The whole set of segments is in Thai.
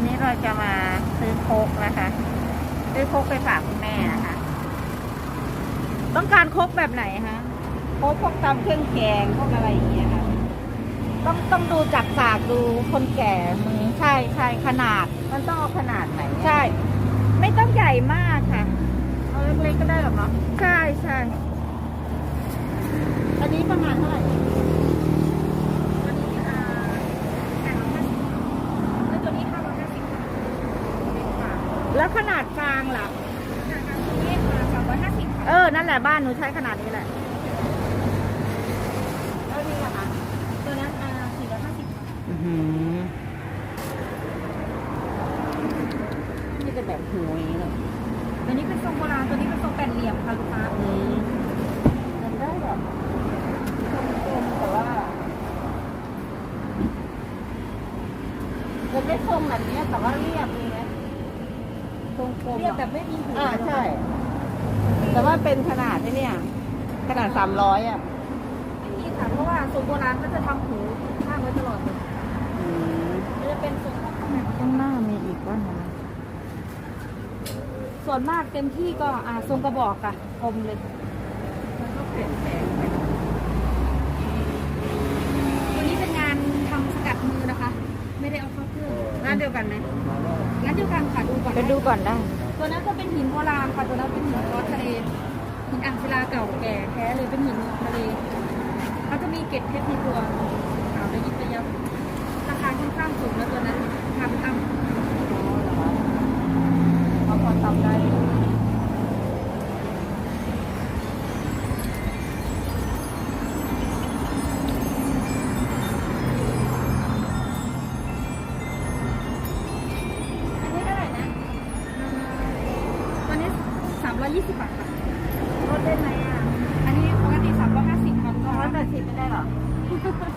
วันนี้เราจะมาซื้อโคกนะคะ ซื้อโคกไปฝากคุณแม่นะคะ ต้องการครกแบบไหนคะโคกพวกตำเครื่องแกงพวกอะไรอย่างเงี้ยค่ะ ต้องต้องดูจากสากดูคนแก่มือใช่ใช่ขนาด มันต้องเอาขนาดไหนเนี่ยใช่ ไม่ต้องใหญ่มากค่ะ เอาเล็กๆก็ได้หรอเนาะใช่ใช่อันนี้ประมาณเท่าไหร่ อันนี้อ่าแปดร้อยห้าสิบแล้วตัวนี้ห้าร้อยห้าสิบ แล้วขนาดกลางล่ะขนาดกลางตัวนี้สามร้อยห้าสิบเออ นั่นแหละบ้านหนูใช้ขนาดนี้แหละแล้วนี่อะคะตัวนั้นอ่าสี่ร้อยห้าสิบนี่เป็นแบบหูอย่างนี้เลยตัวนี้เป็นทรงโบราณตัวนี้เป็นทรงแปดเหลี่ยมค่ะลูกค้าอืมมันได้แบบกลมๆแต่ว่าจะได้ทรงแบบเนี้ยแต่ว่าเรียบดีนะทรง กลมเรียบอะแบบไม่มีหูอ่าใช่ แต่ว่าเป็นขนาดที่เนี่ย ขนาดสามร้อยอะไม่มีค่ะเพราะว่าทรงโบราณก็จะทำหูข้างไว้ตลอดเลยอืมจะเป็นทรงข้างในข้างหน้ามีอีกว่านะส่วนมากเต็มที่ก็อ่าทรงกระบอกค่ะกลมเลยมันก็เปลี่ยนแปลงไปตัวนี้เป็นงานทำสกัดมือนะคะ ไม่ได้เอาเข้าเครื่องงานเดียวกันไหม งานเดียวกันค่ะดูก่อนไปดูก่อนได้ ตัวนั้นก็เป็นหินโบราณค่ะตัวนั้นเป็นหินร้อนทะเลหินอ่างศิลาเก่าแก่แท้เลยเป็นหินทะเลเขาจะมีเกล็ดเพชรในตัวขาวระยิบระยับราคาค่อนข้างสูงแล้วตัวนั้นทำตั้มเขาพอทำได้ สามร้อยยี่สิบบาทค่ะลดได้ไหมอะ อันนี้ปกติสามร้อยห้าสิบค่ะสองร้อยแปดสิบไม่ได้หรอ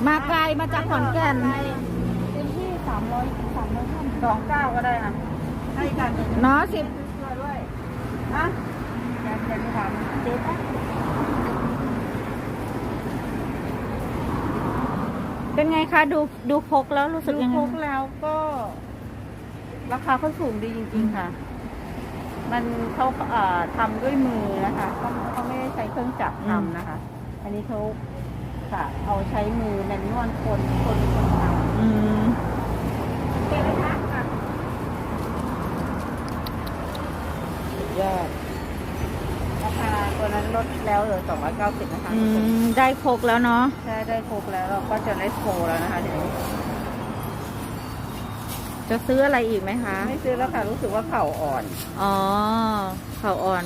มาไกลมาจากขอนแก่นเต็มที่สามร้อยสามร้อยห้าสองเก้าก็ได้อะให้กันเนาะสิบช่วยด้วยอะอยากเป็นความเจ็ดอะเป็นไงคะดูดูพกแล้วรู้สึกดูยังไงพกแล้วก็ ราคาเขาสูงดีจริง ๆ ค่ะ มันเขาเอ่อทำด้วยมือนะคะเขาเขาไม่ได้ใช้เครื่องจักรทำนะคะ อันนี้เขาค่ะ เอาใช้มือแมนนวลคนคนคนทำอืมเป็นไหมคะค่ะสุดยอดราคาตัวนั้นลดแล้วเหลือสองร้อยเก้าสิบนะคะอืม ได้พกแล้วเนาะ ใช่ได้ครบแล้วเราก็จะได้โชว์แล้วนะคะเดี๋ยว จะซื้ออะไรอีกไหมคะ ไม่ซื้อแล้วค่ะรู้สึกว่าเข่าอ่อน อ๋อ เข่าอ่อน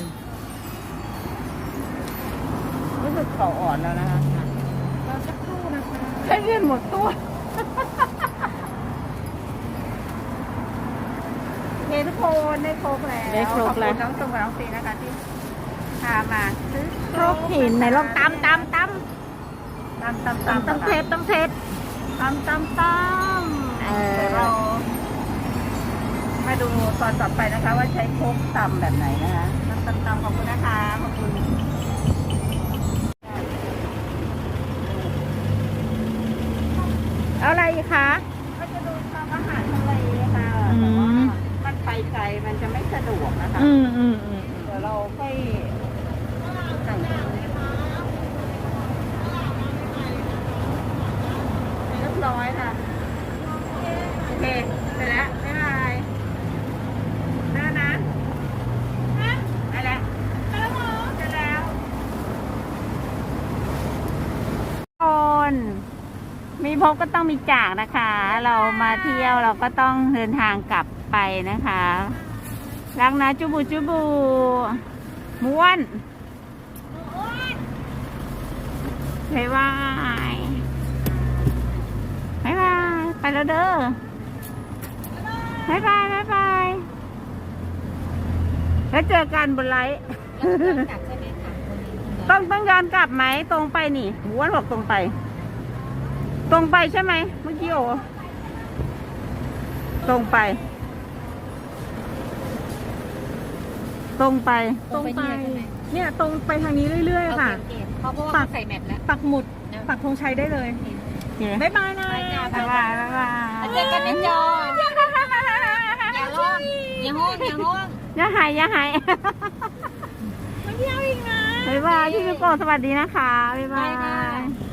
รู้สึกเข่าอ่อนแล้วนะคะเราจะครู่นะคะใช้เงินหมดตัวเทุกคนได้ครบแล้วได้ครบแล้ว ขอบคุณน้องตุ้มกับน้องซีนะคะที่พามาซื้อครกหินไหนลองตำตำตตามตามำตามตำต้องเทปต้องเทปตามตามตาม เออเดี๋ยวเรา มาดูตอนต่อไปนะคะ ว่าใช้โคกตำแบบไหนนะคะตำตำตำขอบคุณนะคะขอบคุณเอาอะไรอีกคะก็จะดูทำอาหารทะเลค่ะอืแต่ว่ามมันไปไกลมันจะไม่สะดวกนะคะ อืมอืมอืมเดี๋ยวเราค่อยสั่งเรียบร้อยค่ะ โอเคเสร็จแล้วบ๊ายบายหน้านะไปแล้วเสร็จแล้ว คน มีพบก็ต้องมีจากนะคะ เรามาเที่ยวเราก็ต้องเดินทางกลับไปนะคะ รักนะจุบูจุบูม้วนบ๊ายบายบ๊ายบายไปแล้วเด้อบ๊ายบายบ๊ายบายแล้วเจอกันบนไลฟ์ต้องต้องย้อนกลับไหมตรงไปนี่ม้วนบอกตรงไป ตรงไปใช่ไหมเมื่อกี้โอตรงไป ตรงไป ตรงไป เนี่ยตรงไปทางนี้เรื่อยๆค่ะ เพราะว่าปักเขาใส่แมทแล้ว ปักหมุด ปักธงชัยได้เลยบ๊ายบายนะไปจ้าบ๊ายบายบ๊ายบายเจอกันในจออย่าห้องอย่าห้องอย่าหายอย่าหายมาเที่ยวอีกนะบ๊ายบายพี่มิโกะสวัสดีนะคะบ๊ายบาไปค่ะย